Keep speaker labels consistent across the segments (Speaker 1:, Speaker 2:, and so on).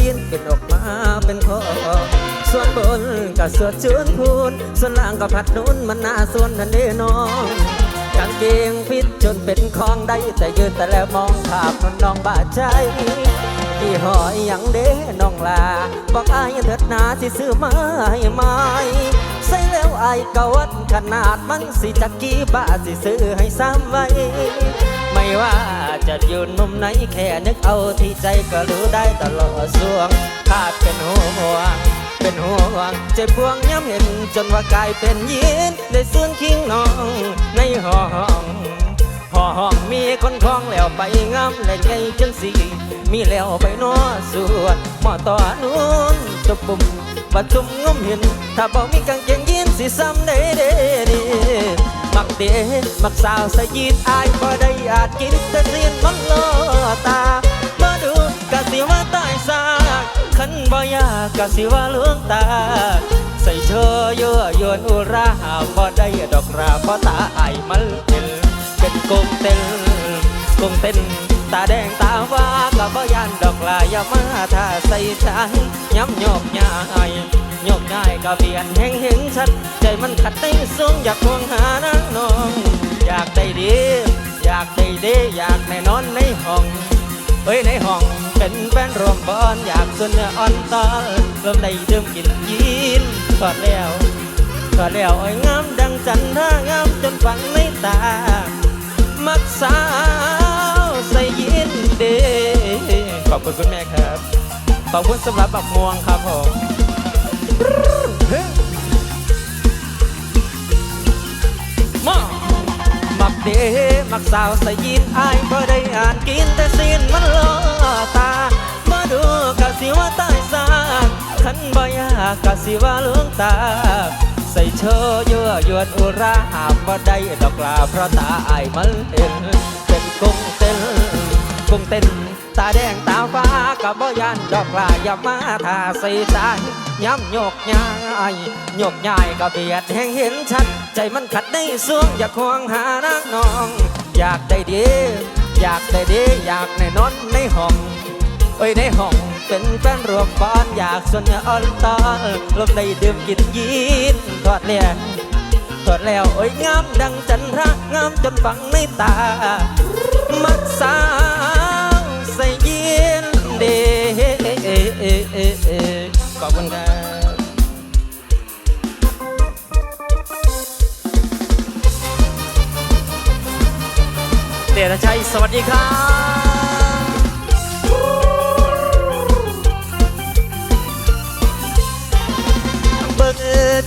Speaker 1: ซีนเป็นออกมาเป็นคอส่วนบนก็สวดชื่นพูนส่วนล่างก็ผัดนุ่นมันหน่าส่วนนั่นเด้น้องกางเกงพิษจนเป็นของได้แต่ยืนแต่แล้วมองภาพมันน้องบาดใจที่หอยยังเด้น้องลาบอกอายเถิดนาสิซื้อมาให้ไหมใส่แล้วอายกวัดขนาดมันสิจักกี่บาทสิซื้อให้ซ้ำไว้ ไม่ว่าจะอยู่มุมไหนแค่นึกเอาที่ใจก็รู้ได้ตลอดสวงขาดเป็นห่วงเป็นห่วงใจพวงย้ำเห็นจนว่ากลายเป็นยินได้ส่วนคิงน้องในห้องห้องมีคนคล้องแล้วไปงามและใจจังสีมีแล้วไปนอสวดหมอต่อนู้นตบปุ่มบัดจุ่มงมเห็น ถ้าบอกมีกางเกงยีนสิซ้ำได้เด้ดี มักเดมักสาวสยีดอายพอได้อาจกินแต่เสียนมันล่อตา มาดูกะสิว่าตายซากขันบ่ยากกะสิว่าลวงตา ใส่เชอเยอะยวนอุราหาบ่ได้ดอกราเพราะตาไอายมันเป็นเป็นกงเต็นกงเต็นตาแดงตาว่ากะบ่ยานดอกลาอย่ามาท่าใส่ใจย้ำโยกย้าย โยกย้ายกะเบียนแห้งเห็นชัด ใจมันขัดในสูงอยากควงหานางน้อง อยากได้ดี อยากได้ดี อยากแน่นอนในห้องเฮ้ยในห้องเป็นแฟนรวมบอนอยากส่วนเนื้ออ่อนตอนเริ่มได้ดื่มกินยีนถอดแล้วถอดแล้วอ้อยงามดังจันทรางามจนฝังในตา มักสาวใส่ยินเดขอบคุณคุณแม่ครับ ขอบคุณสำหรับบักม่วงครับผม มามักเดมักสาวใส่ยีนอายบ่ได้อ่านกินแต่สิ้นมันล่อตามาดูกะสิว่าตายซากขันบ่ยากกะสิว่าลวงตา ใส่เชอเยื่อยวนอุราหามบ่ได้ดอกลาเพราะตาอายมันเห็นเป็นกงเต้นกงเต้นตาแดงตาฟ้ากับบ่ยานดอกลาอย่ามาทาใส่ใจ ย้ำโยกย้ายโยกย้ายก็เบียดแห่งเห็นชัด ใจมันขัดในสวงอยากควงหานางน้อง อยากได้ดี อยากได้ดี อยากในนอนในห้องเอ้ยในห้องเป็นแฟนรวมบอนอยากส่วนเออ่อนตอนลมได้ดื่มกินยีนทอดเลียทอดแล้วโอ้ยงามดังจันทรางามจนฝังในตา มักสา ดชชัย สวัสดีครับ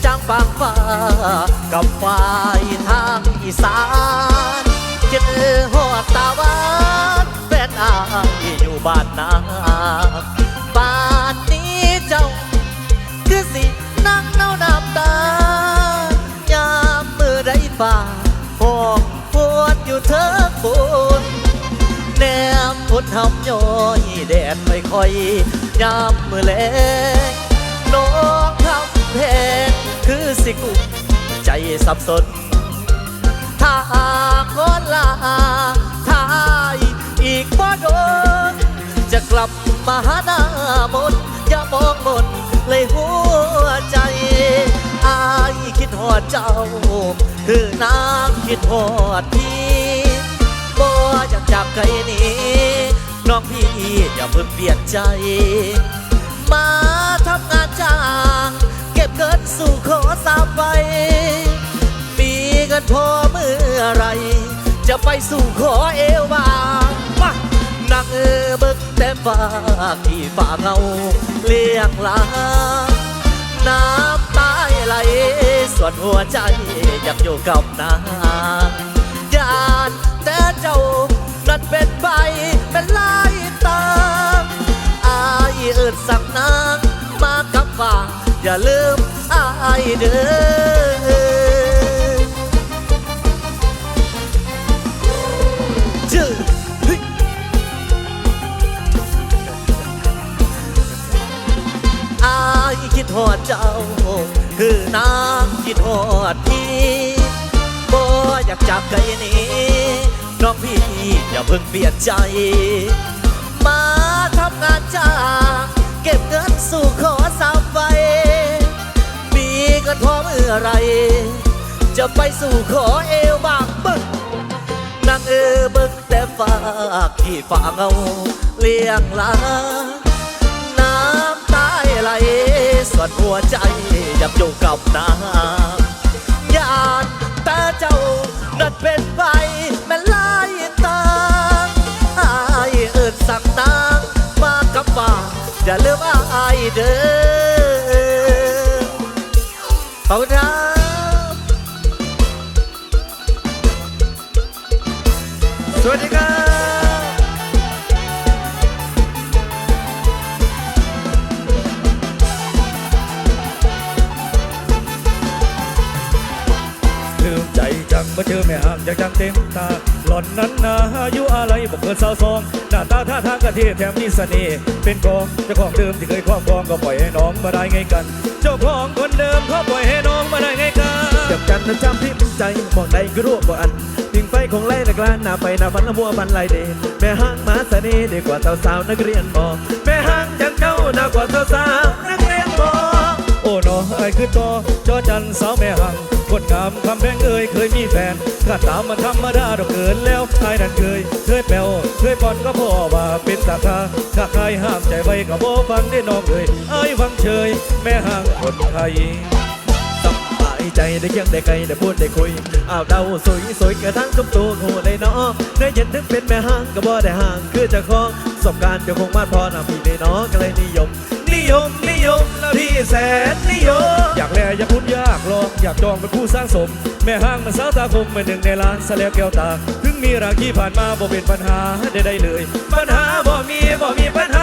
Speaker 1: จางบางฟ้ากับฝ่ายทางอีสานเจอหอดตาวานแฟนอายอยู่บ้านนาบ้านนี้เจ้า คือสินั่งเน่าน้ำตายามมือได้ฝ่า ทำย้อยแดดไม่ค่อยยามมือแลงน้องทำแพงคือสิกุมใจสับสน ถ้าหากคนลาทายอีกบ่โดน จะกลับมาหาหน้ามนอย่ามองมนเลยหัวใจอายคิดหอดเจ้า คือนางคิดหอดพี่บ่อยาก อย่าเพิ่งเปลี่ยนใจ มาทำงานจ้าง เก็บเงินสู่ขอสามใบมีเงินพอเมื่อไร จะไปสู่ขอเอวบางมานังเออเบิกแต่ฟ้าที่ฝ่าเงาเลี้ยงลาน้ำตาไหลส่วนหัวใจอยากอยู่กับนางยานแต่เจ้านั้นเป็นใบเป็นลา ดสั่งนางมากับฝ่าอย่าลืมอายเด้อชื่อเฮ้ย
Speaker 2: ทอดเจ้า คือนางคิดทอดพี่บ่อยากจากไกลนี้น้องพี่อย่าเพิ่งเปลี่ยนใจ มาทำงานจ้า เก็บเงินสู่ขอสามไปมีเงินพอมเอื่อไร จะไปสู่ขอเอวบางบึกนางเออบึกแต่ฝากที่ฝากเอาเลี้ยงลานน้ำตาไหลส่วนหัวใจยับอยู่กับน้ำ อย่าลืมอายเด้อขอบคุณครักสวัสดีครับ
Speaker 3: ใจจังมาเจอแม่ห่างจากจังเต็มตา หล่อนนั้นนาอายุอะไรบอกเกินสาวสอง หน้าตาท่าทางกระเทียแถมมีเน่เป็นกองเจ้าของเดิมที่เคยครอบครองก็ปล่อยให้น้องมาได้ไงกัน เจ้าของคนเดิมเขาปล่อยให้น้องมาได้ไงกัน
Speaker 4: จับกันนะจำที่เป็นใจมองใดก็รู้บ่อันปิงไฟของไล่นักลานหน้าไปหน้าฟันละมัวบันไลเดนแม่ห้างมาเสน่ห์ดีกว่าสาวๆนักเรียนมอแม่ห้างจังเจ้าหน้ากว่าสาวๆนักเรียนมอ
Speaker 3: โอ้น้อไอ้คือต่อจอจันสาวแม่หัง คนงามคำแพงเอ่ยเคยมีแฟนก็ตามมาธรรมดาดอกเกินแล้วไอ้นั่นเคย เคยแปลวเคยปอนก็พ่อว่าเป็นตาคาถ้าใครห้ามใจไว้ก็บ่ฟังได้น้องเอ่ยไอ้ฟังเฉย แม่ห่างคนไทย
Speaker 4: ใจได้เคียงได้ไกลได้พูดได้คุยอ้าวเดาสวยสวยกระทั่งกับตัวโหได้เนาะได้เห็นถึงเป็นแม่ห้างก็บ่ได้ห่างคือจะคล้องประสบการณ์เจะคงมาพอนะพี่ได้เนาะก็เลยนิยม นิยมนิยมแล้วพี่แสนนิยม
Speaker 3: อยากแลอยากพูดยากหรอกอยากจองเป็นคู่สร้างสม แม่ห้างมันสาวตาคมเป็นหนึ่งในล้านสแล้วแก้วตา ถึงมีรางที่ผ่านมาบ่เป็นปัญหาใดๆเลย ปัญหาบ่มีบ่มีปัญหา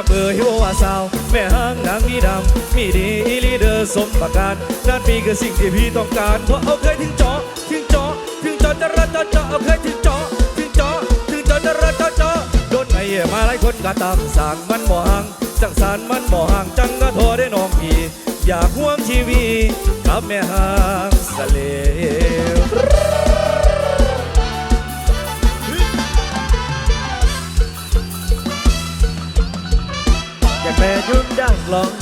Speaker 3: กับเบอร์ฮิโอว่าสาว แม่ห้างนางมีดำ มีดีอีลีเดอร์สมประการนั่นปีคือสิ่งที่พี่ต้องการเพราะเอาเคยถึงเจาะถึงเจาะถึงเจาะจะระจาะเจาะเอาเคยถึงเจาะถึงเจาะถึงเจาะจะระจาะเจาะโดนไอ้มาหลายคนก็ตามสั่งมันบ่ห่างจังสารมันบ่ห่างจังก็โทรได้น้องพี่อยากห่วงชีวีกับแม่ห่างสะเลว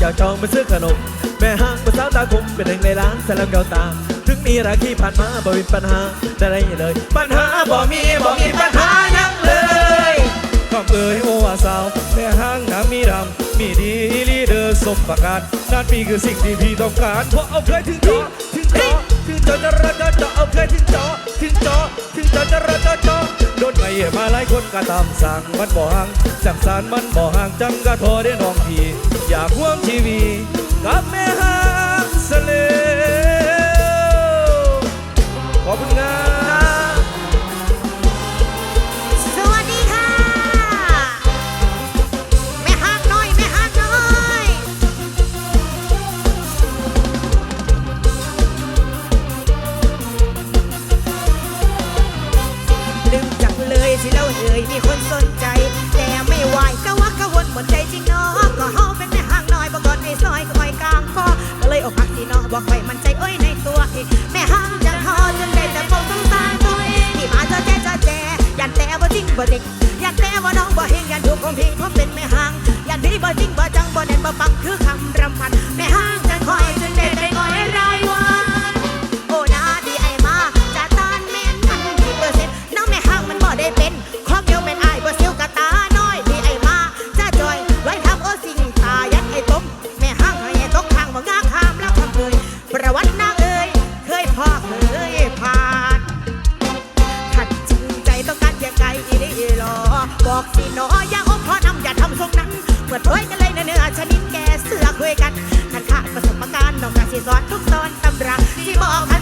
Speaker 3: า
Speaker 4: งลองมาซื้อขนม แม่ห้างภาษาวตาคมเป็นหนึ่งในร้านสลับแก้วตา ถึงมีราคีผ่านมาบ่มีปัญหาใดๆเลย ปัญหาบ่มีบ่มีปัญหายังเลย
Speaker 3: คำเอ่ยโอวาสาว แม่ห้างนางมีดำมีดีลีเดอร์สมประการนั่นมีคือสิ่งที่พี่ต้องการเพราะเอาเคยถึงที่ มาหลายคนก็ตามสั่งมันบ่ห่างสั่งสารมันบ่ห่างจังก็โทรได้น้องพี่อยากห่วงชีวีกับแม่ห้างสเลขอบคุณครับ
Speaker 5: น้องบ่เฮงยันถูกของพี่เพราะเป็นแม่หางยันดีบ่จริงบ่จังบ่แน่นบ่ปังคือคำร อกสิหนออย่าอมพอนำอย่าทำทรงนั้นเปิดเผยกันเลยเนื้อชนิดแกเสือคุยกันขันขาดประสบการณ์น้องกาสิสอนทุกตอนตำราที่บอก